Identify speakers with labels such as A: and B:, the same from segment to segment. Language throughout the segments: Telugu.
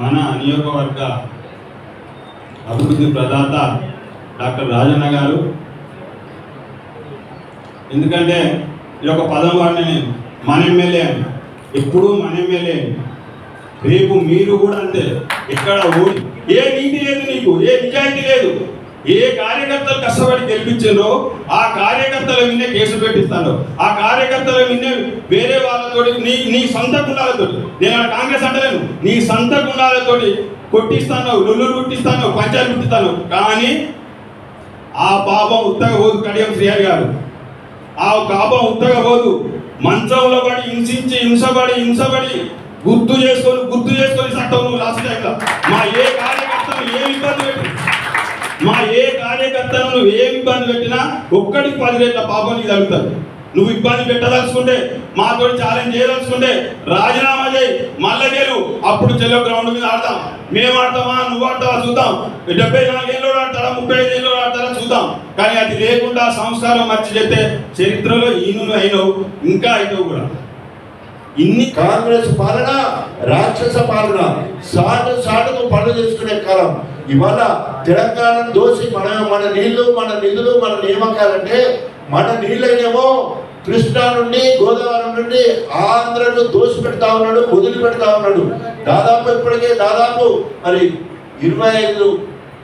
A: మన నియోజకవర్గ అభివృద్ధి ప్రదాత డాక్టర్ రాజన్న గారు. ఎందుకంటే ఈ యొక్క పదం వాడిని నేను మన ఎమ్మెల్యే అని ఎప్పుడూ మన ఎమ్మెల్యే రేపు మీరు కూడా అంతే. ఎక్కడ ఏ నీతి లేదు నీకు ఏ నిజాయితీ లేదు. ఏ కార్యకర్తలు కష్టపడి గెలిపించారో ఆ కార్యకర్తల మీద కేసు పెట్టిస్తాను. ఆ కార్యకర్తల మీద వేరే వాళ్ళతో నీ నీ సొంత గుండాలతో నేను కాంగ్రెస్ అంటలేను. నీ సొంత గుండాలతోటి కొట్టిస్తాను లొల్లులు కొట్టిస్తాను పంచాయతీ పుట్టిస్తాను కానీ ఆ పాపం ఉత్తగ పోదు కడియం శ్రీహరి గారు. ఆ పాపం ఉత్తగ పోదు. మంచంలో పడి హింసించి హింసపడి హింసపడి గుర్తు చేసుకొని గుర్తు చేసుకొని చట్టం నువ్వు లాస్ట్ టైంలో నువ్వు ఏ ఇబ్బంది పెట్టినా ఒక్కడికి పది రేట్ల పాపం నీకు తగ్గుతుంది నువ్వు ఇబ్బంది పెట్టదలుచుకుంటే మాతో ఛాలెంజ్ చేయదలుచుకుంటే రాజీనామా చేయి మల్లగేలు అప్పుడు చెల్లో గ్రౌండ్ మీద ఆడతాం. మేము ఆడతామా నువ్వు ఆడతావా చూద్దాం. డెబ్బై నాలుగేళ్ళు ఆడతారా ముప్పై ఐదు ఏళ్ళు ఆడతారా చూద్దాం. కానీ అది లేకుండా సంస్కారం మర్చి చెప్తే చరిత్రలో ఈను అయినవు ఇంకా అయినవు కూడా. ఇన్ని
B: కాంగ్రెస్ పాలన రాక్షస పాలన సాటు సాటుకు పనులు చేసుకునే కాలం. ఇవాళ తెలంగాణను దోసి మన మన నీళ్ళు మన నిధులు మన నియామకాలంటే మన నీళ్ళైనేమో కృష్ణా నుండి గోదావరి నుండి ఆంధ్రను దోసి పెడతా ఉన్నాడు వదిలి పెడతా ఉన్నాడు. దాదాపు ఇప్పటికే దాదాపు మరి ఇరవై ఐదు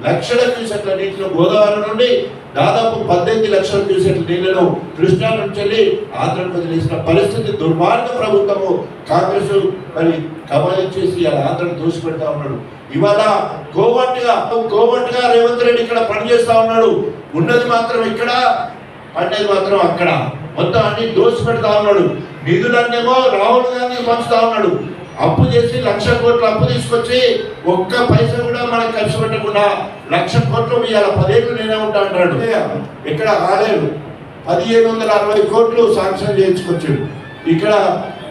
B: లక్షల క్యూసెక్ల నీటిలో గోదావరి నుండి దాదాపు పద్దెనిమిది లక్షల క్యూసెక్ల నీళ్ళను కృష్ణా నుంచి వెళ్ళి ఆంధ్రకు వదిలేసిన పరిస్థితి దుర్మార్గ ప్రభుత్వము. కాంగ్రెస్ మరి చేసి అలా ఆంధ్రను దూసిపెడతా ఉన్నాడు. ఇవాళ కోవట్టుగా కోవట్టుగా రేవంత్ రెడ్డి ఇక్కడ పనిచేస్తా ఉన్నాడు. ఉన్నది మాత్రం ఇక్కడ పండేది మాత్రం అక్కడ. మొత్తం అన్ని దోసి పెడతా ఉన్నాడు. నిధులన్నేమో రాహుల్ గాంధీ పంచుతా ఉన్నాడు. అప్పు చేసి లక్ష కోట్లు అప్పు తీసుకొచ్చి ఒక్క పైస కూడా మనకు ఖర్చు పెట్టకుండా లక్ష కోట్లు ఇవాళ పదేళ్ళు నేనే ఉంటా అంటాడు. ఇక్కడ కాలేదు పదిహేను వందల అరవై కోట్లు శాంక్షన్ చేయించుకొచ్చాడు. ఇక్కడ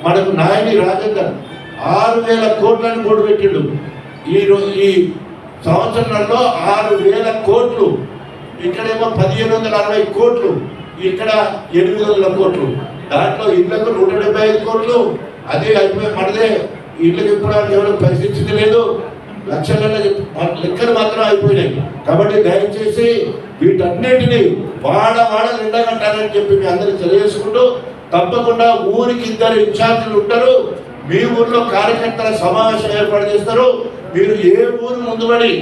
B: మనకు నాయని రాజేందర్ ఆరు వేల కోట్లను కూడి పెట్టిండు. ఈ ఈ సంవత్సరంలో ఆరు వేల కోట్లు. ఇక్కడేమో పదిహేను వందల అరవై కోట్లు. ఇక్కడ ఎనిమిది వందల కోట్లు. దాంట్లో ఇళ్ళకు నూట డెబ్బై ఐదు కోట్లు. అదే అయిపోయి మనదే ఇళ్ళకి ఇప్పడానికి ఎవరు పరిస్థితి లేదు. లక్షలలో లెక్కలు మాత్రం అయిపోయినాయి. కాబట్టి దయచేసి వీటన్నిటిని వాడ వాడ నిండగంటారని చెప్పి మీ అందరికి తెలియజేసుకుంటూ తప్పకుండా ఊరికి ఇద్దరు ఇన్ఛార్జీలు ఉంటారు. మీ ఊర్లో కార్యకర్తల సమావేశం ఏర్పాటు చేస్తారు. మీరు ఏ ఊరు ముందుబడి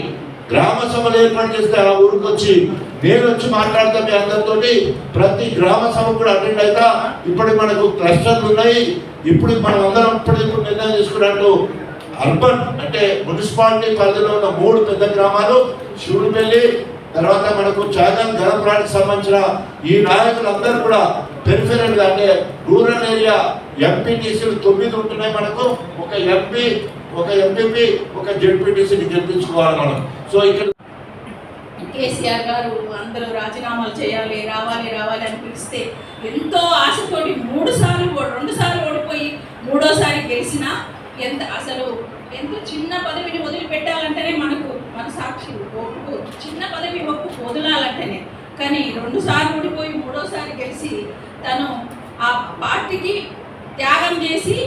B: గ్రామ సభలు ఏర్పాటు చేస్తే ఆ ఊరికి వచ్చి నేను వచ్చి మాట్లాడతా మీ అందరితోటి. ప్రతి గ్రామ సభ కూడా అటెండ్ అవుతా ఇప్పుడు మనకు క్లస్టర్లు ఉన్నాయి. ఇప్పుడు మనం అందరం ఇప్పుడు ఇప్పుడు అర్బన్ అంటే మున్సిపాలిటీ పరిధిలో ఉన్న మూడు పెద్ద గ్రామాలు శివుడిపల్లి తర్వాత మనకు చాగన్ గణపురానికి సంబంధించిన ఈ నాయకులందరూ కూడా పెరిఫెరల్ అంటే రూరల్ ఏరియా ఎంపీటీసీలు తొమ్మిది ఉంటున్నాయి మనకు. ఒక ఎంపీ ఒక ఎంపీపీ ఒక జడ్పీటీసీని గెలిపించుకోవాలి మనం. సో ఇక్కడ
C: కేసీఆర్ గారు అందరూ రాజీనామాలు చేయాలి రావాలి రావాలి అని పిలిస్తే ఎంతో ఆశతోటి మూడు సార్లు రెండు సార్లు ఓడిపోయి మూడోసారి గెలిచినా ఎంత అసలు ఎంత చిన్న పదవిని వదిలిపెట్టాలంటేనే మనకు మన సాక్షి ఒప్పు చిన్న పదవి ఒప్పు వదలాలంటేనే. కానీ రెండుసార్లు ఓడిపోయి మూడోసారి గెలిచి తను ఆ పార్టీకి త్యాగం చేసి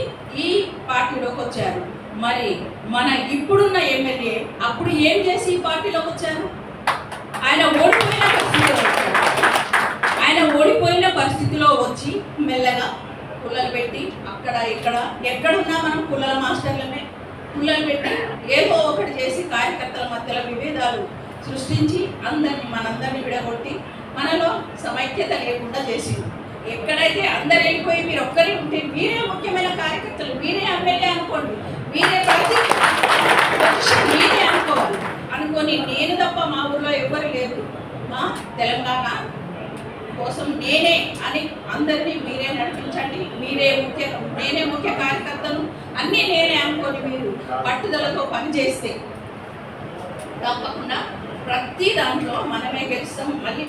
C: ఈ పార్టీలోకి వచ్చారు. మరి మన ఇప్పుడున్న ఎమ్మెల్యే అప్పుడు ఏం చేసి ఈ పార్టీలోకి వచ్చారు? ఆయన ఓడిపోయిన పరిస్థితిలో ఆయన ఓడిపోయిన పరిస్థితిలో వచ్చి మెల్లగా పుల్లలు పెట్టి అక్కడ ఇక్కడ ఎక్కడ మనం పుల్లల మాస్టర్లమే పుల్లలు పెట్టి ఏదో ఒకటి చేసి కార్యకర్తల మధ్యలో విభేదాలు సృష్టించి అందరిని మనందరిని విడగొట్టి మనలో సమైక్యత లేకుండా చేసింది. ఎక్కడైతే అందరు వెళ్ళిపోయి మీరు ఒక్కరి ఉంటే మీరే ముఖ్యమైన కార్యకర్తలు మీరే ఎమ్మెల్యే అనుకోండి మీరే ప్రతి మీరే అనుకోవాలి. అనుకొని నేను తప్ప మా ఊర్లో ఎవ్వరు లేరు. మా తెలంగాణ కోసం నేనే అని అందరినీ మీరే నడిపించండి. మీరే ముఖ్య నేనే ముఖ్య కార్యకర్తను అన్నీ నేనే అనుకొని మీరు పట్టుదలతో పనిచేస్తే తప్పకుండా ప్రతి దాంట్లో మనమే గెలుస్తాం. మళ్ళీ